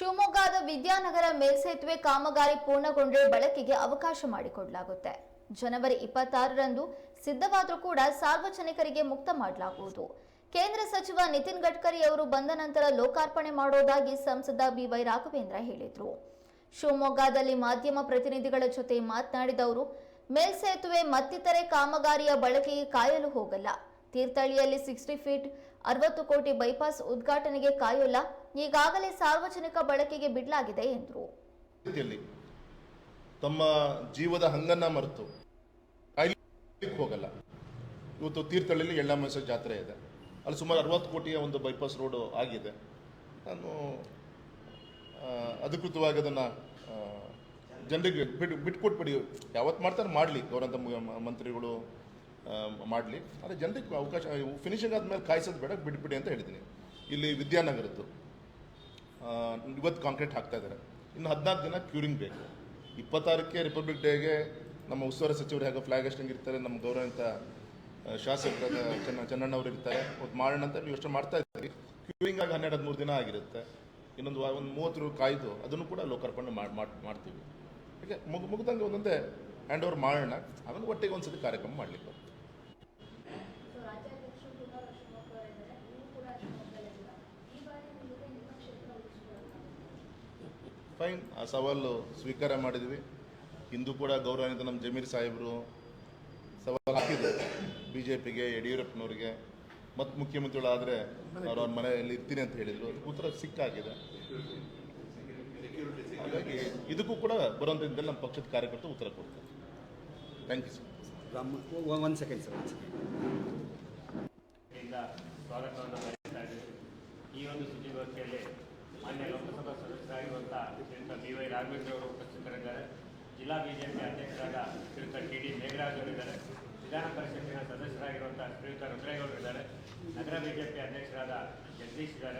ಶಿವಮೊಗ್ಗದ ವಿದ್ಯಾನಗರ ಮೇಲ್ಸೇತುವೆ ಕಾಮಗಾರಿ ಪೂರ್ಣಗೊಂಡ್ರೆ ಬಳಕೆಗೆ ಅವಕಾಶ ಮಾಡಿಕೊಡಲಾಗುತ್ತೆ. ಜನವರಿ ಇಪ್ಪತ್ತಾರರಂದು ಸಿದ್ಧವಾದರೂ ಕೂಡ ಸಾರ್ವಜನಿಕರಿಗೆ ಮುಕ್ತ ಮಾಡಲಾಗುವುದು. ಕೇಂದ್ರ ಸಚಿವ ನಿತಿನ್ ಗಡ್ಕರಿ ಅವರು ಬಂದ ನಂತರ ಲೋಕಾರ್ಪಣೆ ಮಾಡೋದಾಗಿ ಸಂಸದ ಬಿವೈ ರಾಘವೇಂದ್ರ ಹೇಳಿದರು. ಶಿವಮೊಗ್ಗದಲ್ಲಿ ಮಾಧ್ಯಮ ಪ್ರತಿನಿಧಿಗಳ ಜೊತೆ ಮಾತನಾಡಿದ ಅವರು, ಮೇಲ್ಸೇತುವೆ ಮತ್ತಿತರೆ ಕಾಮಗಾರಿಯ ಬಳಕೆಗೆ ಕಾಯಲು ಹೋಗಲ್ಲ. ತೀರ್ಥಹಳ್ಳಿಯಲ್ಲಿ ಸಿಕ್ಸ್ಟಿ ಫೀಟ್ ಅರವತ್ತು ಕೋಟಿ ಬೈಪಾಸ್ ಉದ್ಘಾಟನೆಗೆ ಕಾಯೋಲ್ಲ, ಈಗಾಗಲೇ ಸಾರ್ವಜನಿಕ ಬಳಕೆಗೆ ಬಿಡಲಾಗಿದೆ ಎಂದರು. ತಮ್ಮ ಜೀವದ ಹಂಗನ್ನ ಮರೆತು ಹೋಗಲ್ಲ. ಇವತ್ತು ತೀರ್ಥಹಳ್ಳಿಲಿ ಎಳ್ಳಮಸ ಜಾತ್ರೆ ಇದೆ. ಅಲ್ಲಿ ಸುಮಾರು ಅರವತ್ತು ಕೋಟಿಯ ಒಂದು ಬೈಪಾಸ್ ರೋಡ್ ಆಗಿದೆ. ನಾನು ಅಧಿಕೃತವಾಗಿ ಅದನ್ನು ಜನರಿಗೆ ಬಿಟ್ಟು ಬಿಟ್ಕೊಟ್ಬಿಡಿ. ಯಾವತ್ತು ಮಾಡ್ತಾರೆ ಮಾಡಲಿ ಗೌರವ ಮಂತ್ರಿಗಳು ಮಾಡಲಿ. ಆದರೆ ಜನರಿಗೆ ಅವಕಾಶ ಫಿನಿಶಿಂಗ್ ಆದಮೇಲೆ ಕಾಯಿಸೋದು ಬೇಡ, ಬಿಟ್ಬಿಡಿ ಅಂತ ಹೇಳಿದ್ದೀನಿ ಇಲ್ಲಿ ವಿದ್ಯಾನಗರದ್ದು ಇವತ್ತು ಕಾಂಕ್ರೀಟ್ ಹಾಕ್ತಾ ಇದ್ದಾರೆ ಇನ್ನು ಹದಿನಾಲ್ಕು ದಿನ ಕ್ಯೂರಿಂಗ್ ಬೇಕು ಇಪ್ಪತ್ತಾರಕ್ಕೆ ರಿಪಬ್ಲಿಕ್ ಡೇಗೆ ನಮ್ಮ ಉಸ್ತುವಾರಿ ಸಚಿವರು ಹೇಗೋ ಫ್ಲಾಗ್ ಹಾಸ್ಟಿಂಗ್ ಇರ್ತಾರೆ, ನಮ್ಮ ಗೌರವಂತ ಶಾಸಕರಾದ ಚೆನ್ನ ಚೆನ್ನಣ್ಣವ್ರು ಇರ್ತಾರೆ. ಅದು ಮಾಡೋಣ ಅಂತ ನೀವು ಯೋಚನೆ ಮಾಡ್ತಾ ಇದ್ದೀರಿ. ಕ್ಯೂರಿಂಗ್ ಆಗಿ ಹನ್ನೆರಡು, ಹದಿಮೂರು ದಿನ ಆಗಿರುತ್ತೆ. ಇನ್ನೊಂದು ಒಂದು ಮೂವತ್ತು ಕಾಯ್ದು ಅದನ್ನು ಕೂಡ ಲೋಕಾರ್ಪಣೆ ಮಾಡ್- ಮಾಡ್ತೀವಿ. ಹೀಗೆ ಮುಗ್, ಮುಗ್ದಂಗೆ ಒಂದೊಂದೇ ಹ್ಯಾಂಡ್ ಓವರ್ ಮಾಡೋಣ ಆಮೇಲೆ ಒಟ್ಟಿಗೆ ಒಂದ್ಸತಿ ಕಾರ್ಯಕ್ರಮ ಮಾಡಲಿಕ್ಕೆ ಫೈನ್ ಆ ಸವಾಲು ಸ್ವೀಕಾರ ಮಾಡಿದ್ವಿ. ಇಂದು ಕೂಡ ಗೌರವಾನ್ವಿತ ನಮ್ಮ ಜಮೀರ್ ಸಾಹೇಬರು ಸವಾಲು ಹಾಕಿದ್ರು. ಬಿ ಜೆ ಪಿಗೆ ಯಡಿಯೂರಪ್ಪನವ್ರಿಗೆ ಮತ್ತು ಮುಖ್ಯಮಂತ್ರಿಗಳಾದರೆ ಅವ್ರು ಅವ್ರ ಮನೆಯಲ್ಲಿ ಇರ್ತೀನಿ ಅಂತ ಹೇಳಿದರು. ಅದಕ್ಕೆ ಉತ್ತರ ಸಿಕ್ಕಾಗಿದೆ. ಹಾಗಾಗಿ ಇದಕ್ಕೂ ಕೂಡ ಬರುವಂಥ ನಮ್ಮ ಪಕ್ಷದ ಕಾರ್ಯಕರ್ತರು ಉತ್ತರ ಕೊಡ್ತಾರೆ. Thank you sir Ram one second sir one second ಸ್ವಾಗತವನ್ನು ಬಯಸ್ತಾ ಇದ್ದೀವಿ ಈ ಒಂದು ಸುದ್ದಿಗೋಷ್ಠಿಯಲ್ಲಿ ಮಾನ್ಯ ಲೋಕಸಭಾ ಸದಸ್ಯರಾಗಿರುವಂಥ ಶ್ರೀಯುತ ಬಿ ವೈ ರಾಘವೇಂದ್ರ ಅವರು ಉಪಸ್ಥಿತರಿದ್ದಾರೆ. ಜಿಲ್ಲಾ ಬಿಜೆಪಿ ಅಧ್ಯಕ್ಷರಾದ ಶ್ರೀಯುತ ಟಿ ಡಿ ಮೇಘರಾಜ್ ಅವರಿದ್ದಾರೆ. ವಿಧಾನ ಪರಿಷತ್ತಿನ ಸದಸ್ಯರಾಗಿರುವಂಥ ಶ್ರೀಯುತ ರುದ್ರೇಗೌಡರಿದ್ದಾರೆ ನಗರ ಬಿಜೆಪಿ ಅಧ್ಯಕ್ಷರಾದ ಜಗದೀಶ್ ಇದ್ದಾರೆ.